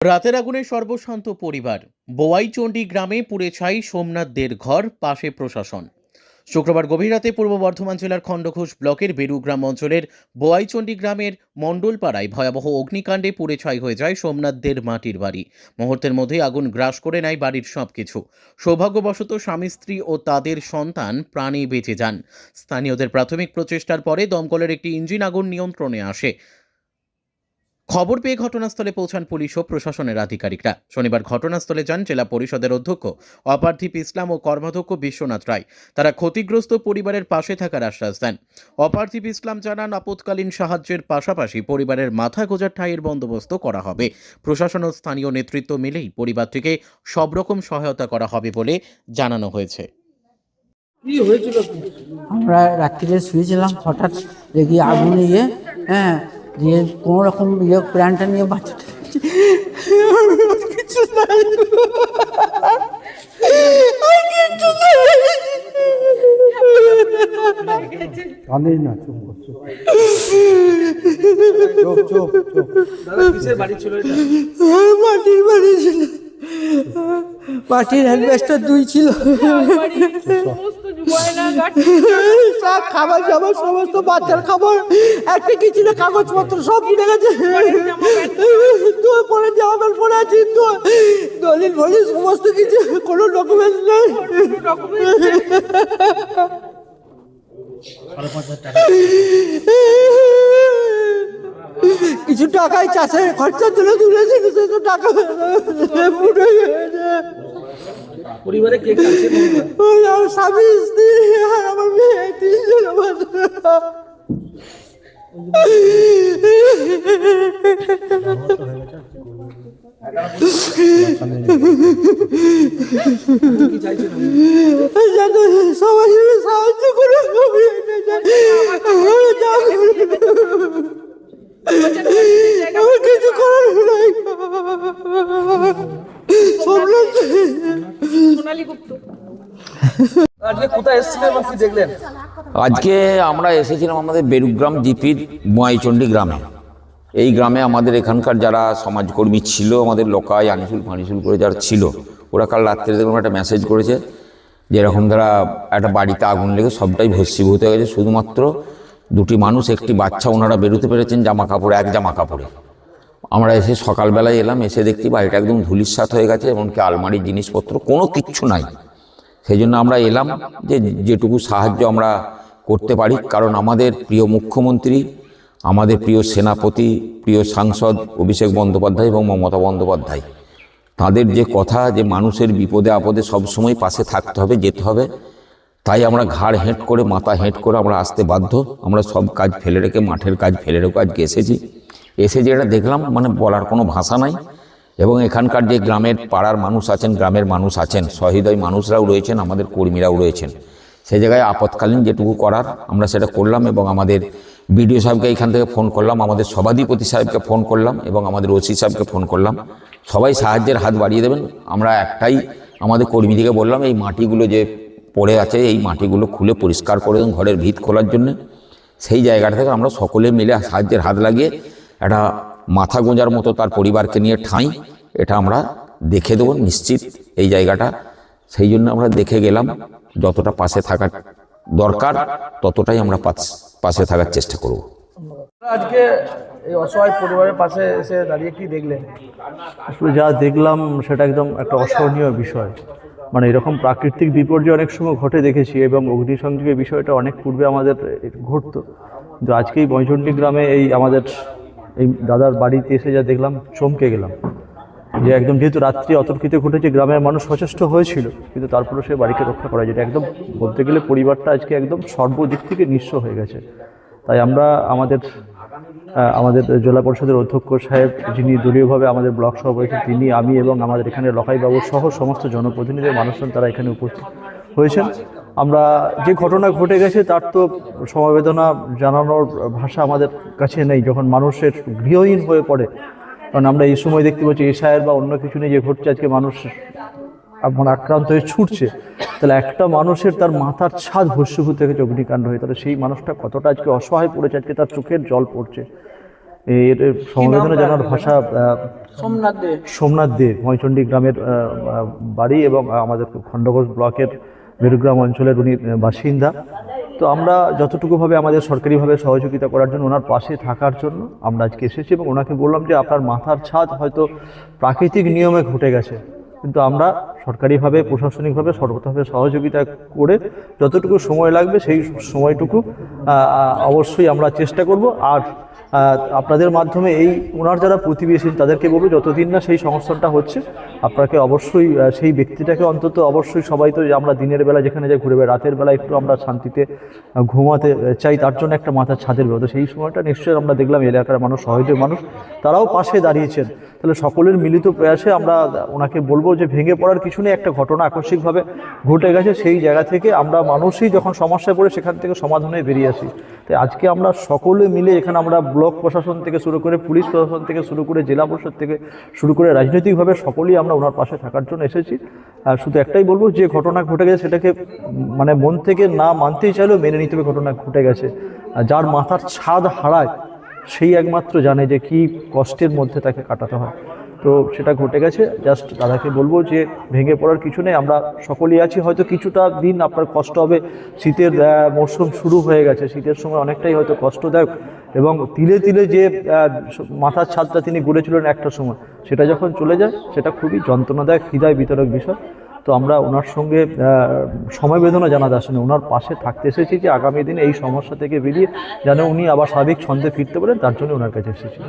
রাতের আগুনে সর্বশান্ত পরিবার। বোয়াইচন্ডী গ্রামে পুড়ে ছাই সোমনাথদের ঘর, পাশে প্রশাসন। শুক্রবার গভীর রাতে পূর্ব বর্ধমান জেলার খণ্ডঘোষ ব্লকের বেরুগ্রাম অঞ্চলের বোয়াইচন্ডী গ্রামের মণ্ডলপাড়ায় ভয়াবহ অগ্নিকাণ্ডে পুড়ে ছাই হয়ে যায় সোমনাথদের মাটির বাড়ি। মুহূর্তের মধ্যেই আগুন গ্রাস করে নেয় বাড়ির সবকিছু। সৌভাগ্যবশত স্বামী, স্ত্রী ও তাদের সন্তান প্রাণে বেঁচে যান। স্থানীয়দের প্রাথমিক প্রচেষ্টার পরে দমকলের একটি ইঞ্জিন আগুন নিয়ন্ত্রণে আসে। খবর পেয়ে ঘটনাস্থলে পৌঁছান পুলিশ ও প্রশাসনের আধিকারিকরা। শনিবার ঘটনাস্থলে যান জেলা পরিষদের অধ্যক্ষ অপার্থিব ইসলাম ও কর্মাধ্যক্ষ বিশ্বনাথ রায়। তারা ক্ষতিগ্রস্ত পরিবারের পাশে থাকার আশ্বাস দেন। অপার্থিব ইসলাম জানান আপৎকালীন সাহায্যের পাশাপাশি পরিবারের মাথা গোজার ঠাঁইয়ের বন্দোবস্ত করা হবে। প্রশাসন ও স্থানীয় নেতৃত্ব মিলেই পরিবারটিকে সব রকম সহায়তা করা হবে বলে জানানো হয়েছে। কি হয়েছিল? কি? আমরা রাত্রিরে শুয়েছিলাম হঠাৎ দেখি আগুন ইয়ে হ্যাঁ দিয়ে কোনো রকম ইয়ে প্রাণটা নিয়ে বাচ্চাটা কিছু নাই। আর কিচ্ছু নাই। কাঁদিস না চুপ কর, চুপ চুপ চুপ চুপ দাদা কিসের বাড়ি ছিল মাটির বাড়ি ছিল মাটির অ্যাডভেস্টার দুই ছিল সব খাবার জামার সমস্ত বাচ্চার খাবার একটা কি ছিল? কাগজপত্র সব পুড়ে গেছে। তো পরে জামা প্যান্ট পরে আছি তো দলিল ফলিল সমস্ত কিছু কোনো ডকুমেন্ট নেই। কিছু টাকাই চাষের খরচা তুলে তুলেছে কিছু টাকা গেছে পরিবারে কে কে আছে বলুন? ওই আমার স্বামী স্ত্রী আর আমার মেয়ে তিনজন আমার। কি চাইছেন যাতে সবাই সাহায্য করে আমি এটা চাই। আমি যা করি। আমার কিছু করার নাই সোমনাথ আজকে কোথায় এসেছিলেন এবং কি দেখলেন? আজকে আমরা এসেছিলাম আমাদের বেরুগ্রাম জিপির মোয়াইচন্ডী গ্রামে। এই গ্রামে আমাদের এখানকার যারা সমাজকর্মী ছিল আমাদের লোকাই আনিসুল ফানিসুল করে যারা ছিল ওরা কাল রাত্রে দেখলাম একটা মেসেজ করেছে যে এরকম তারা একটা বাড়িতে আগুন লেগে সবটাই ভস্মীভূত হয়ে গেছে। শুধুমাত্র দুটি মানুষ একটি বাচ্চা ওনারা বেরোতে পেরেছেন জামা কাপড়ে এক জামা কাপড়ে। আমরা এসে সকালবেলায় এলাম, এসে দেখছি বাড়িটা একদম ধুলিস্বাত হয়ে গেছে এমনকি আলমারির জিনিসপত্র কোনো কিচ্ছু নাই। সেই জন্য আমরা এলাম যে যেটুকু সাহায্য আমরা করতে পারি, কারণ আমাদের প্রিয় মুখ্যমন্ত্রী, আমাদের প্রিয় সেনাপতি, প্রিয় সাংসদ অভিষেক বন্দ্যোপাধ্যায় এবং মমতা বন্দ্যোপাধ্যায়। তাদের যে কথা, যে মানুষের বিপদে আপদে সবসময় পাশে থাকতে হবে, যেতে হবে, তাই আমরা ঘাড় হেঁট করে, মাথা হেঁট করে আমরা আসতে বাধ্য। আমরা সব কাজ ফেলে রেখে, মাঠের কাজ ফেলে রেখে আজকে এসেছি। এসে যেটা দেখলাম মানে বলার কোনো ভাষা নাই। এবং এখানকার যে গ্রামের পাড়ার মানুষ আছেন, গ্রামের মানুষ আছেন, সহৃদয় মানুষরাও রয়েছেন, আমাদের কর্মীরাও রয়েছেন। সেই জায়গায় আপৎকালীন যেটুকু করার আমরা সেটা করলাম এবং আমাদের বিডিও সাহেবকে এখান থেকে ফোন করলাম, আমাদের সভাধিপতি সাহেবকে ফোন করলাম এবং আমাদের ওসি সাহেবকে ফোন করলাম। সবাই সাহায্যের হাত বাড়িয়ে দেবেন। আমরা একটাই আমাদের কর্মীদিকে বললাম, এই মাটিগুলো যে পড়ে আছে, এই মাটিগুলো খুলে পরিষ্কার করে দেন ঘরের ভিত খোলার জন্য। সেই জায়গাটা থেকে আমরা সকলে মিলে সাহায্যের হাত লাগিয়ে একটা মাথা গোঁজার মতো তার পরিবারকে নিয়ে ঠাঁই। এটা আমরা দেখে দেবো নিশ্চিত এই জায়গাটা। সেই জন্য আমরা দেখে গেলাম যতটা পাশে থাকার দরকার ততটাই আমরা পাশে থাকার চেষ্টা করব। আজকে এই অসহায় পরিবারের পাশে এসে দাঁড়িয়ে কি দেখলেন? আসলে যা দেখলাম সেটা একদম একটা অসহনীয় বিষয়। মানে এরকম প্রাকৃতিক বিপর্যয় অনেক সময় ঘটে দেখেছি এবং অগ্নিসংযোগের বিষয়টা অনেক পূর্বে আমাদের ঘটতো। কিন্তু আজকে এই বৈচন্ডী গ্রামে এই আমাদের এই দাদার বাড়িতে এসে যা দেখলাম, চমকে গেলাম। যে একদম যেহেতু রাত্রি অতর্কিতে ঘটেছে, গ্রামের মানুষ সচেষ্ট হয়েছিল, কিন্তু তারপরে সে বাড়িকে রক্ষা করা যেটা একদম বলতে গেলে পরিবারটা আজকে একদম সর্বদিক থেকে নিঃস্ব হয়ে গেছে। তাই আমরা আমাদের আমাদের জেলা পরিষদের অধ্যক্ষ সাহেব, যিনি দলীয়ভাবে আমাদের ব্লক সভাপতি, তিনি, আমি এবং আমাদের এখানে লকাইবাবু সহ সমস্ত জনপ্রতিনিধি মানুষজন তারা এখানে উপস্থিত হয়েছেন। আমরা যে ঘটনা ঘটে গেছে তার তো সমবেদনা জানানোর ভাষা আমাদের কাছে নেই। যখন মানুষের গৃহহীন হয়ে পড়ে কারণ আমরা এই সময় দেখতে পাচ্ছি এশায়ের বা অন্য কিছু নিয়ে যে ঘটছে আজকে মানুষ মানে আক্রান্ত হয়ে ছুটছে তাহলে একটা মানুষের তার মাথার ছাদ ভস্যভূত থেকে অগ্নিকাণ্ড হয়ে। তাহলে সেই মানুষটা কতটা আজকে অসহায় পড়েছে আজকে তার চোখের জল পড়ছে? এর সমবেদনা জানার ভাষা সোমনাথ দে। সোমনাথ দে ময়চণ্ডী গ্রামের বাড়ি এবং আমাদের খণ্ডঘোষ ব্লকের বেরুগ্রাম অঞ্চলের উনি বাসিন্দা। তো আমরা যতটুকুভাবে আমাদের সরকারিভাবে সহযোগিতা করার জন্য ওনার পাশে থাকার জন্য আমরা আজকে এসেছি এবং ওনাকে বললাম যে আপনার মাথার ছাদ হয়তো প্রাকৃতিক নিয়মে ঘটে গেছে। কিন্তু আমরা সরকারিভাবে, প্রশাসনিকভাবে সর্বতভাবে সহযোগিতা করে যতটুকু সময় লাগবে সেই সময়টুকু অবশ্যই আমরা চেষ্টা করব। আর আপনাদের মাধ্যমে এই ওনার যারা প্রতিবেশী তাদেরকে বলব যতদিন না সেই সংস্থানটা হচ্ছে আপনাকে অবশ্যই সেই ব্যক্তিটাকে অন্তত অবশ্যই সবাই তো আমরা দিনের বেলা যেখানে যাই ঘুরে বেড়াই, রাতের বেলা একটু আমরা শান্তিতে ঘুমাতে চাই তার জন্য একটা মাথার ছাদের ব্যবস্থা সেই সময়টা নিশ্চয়ই আমরা দেখলাম এলাকার মানুষ সহজের মানুষ তারাও পাশে দাঁড়িয়েছেন। তাহলে সকলের মিলিত প্রয়াসে আমরা ওনাকে বলব যে ভেঙে পড়ার কিছু নেই, একটা ঘটনা আকস্মিকভাবে ঘটে গেছে, সেই জায়গা থেকে আমরা মানুষই যখন সমস্যায় পড়ে সেখান থেকে সমাধানে বেরিয়ে আসি। তাই আজকে আমরা সকলে মিলে এখানে আমরা ব্লক প্রশাসন থেকে শুরু করে পুলিশ প্রশাসন থেকে শুরু করে জেলা পরিষদ থেকে শুরু করে রাজনৈতিকভাবে সকলেই আমরা ওনার পাশে থাকার জন্য এসেছি। আর শুধু একটাই বলব যে ঘটনা ঘটে গেছে সেটাকে মানে মন থেকে না মানতেই চাইলেও মেনে নিতে হবে ঘটনা ঘটে গেছে। যার মাথার ছাদ হারায় সেই একমাত্র জানে যে কি কষ্টের মধ্যে তাকে কাটাতে হয়। তো সেটা ঘটে গেছে। জাস্ট দাদাকে বলব যে ভেঙে পড়ার কিছু নেই। আমরা সকলেই আছি। হয়তো কিছুটা দিন আপনার কষ্ট হবে। শীতের মরশুম শুরু হয়ে গেছে। শীতের সময় অনেকটাই হয়তো কষ্টদায়ক এবং তিলে তিলে যে মাথার ছাদটা তিনি গড়েছিলেন একটা সময়, সেটা যখন চলে যায়, সেটা খুবই যন্ত্রণাদায়ক, হৃদয় বিতরক বিষয়। তো আমরা ওনার সঙ্গে সময় বেদনা জানাতে আসেনি ওনার পাশে থাকতে এসেছি যে আগামী দিনে এই সমস্যা থেকে বেরিয়ে যেন উনি আবার স্বাভাবিক ছন্দে ফিরতে পারেন, তার জন্য ওনার কাছে এসেছি।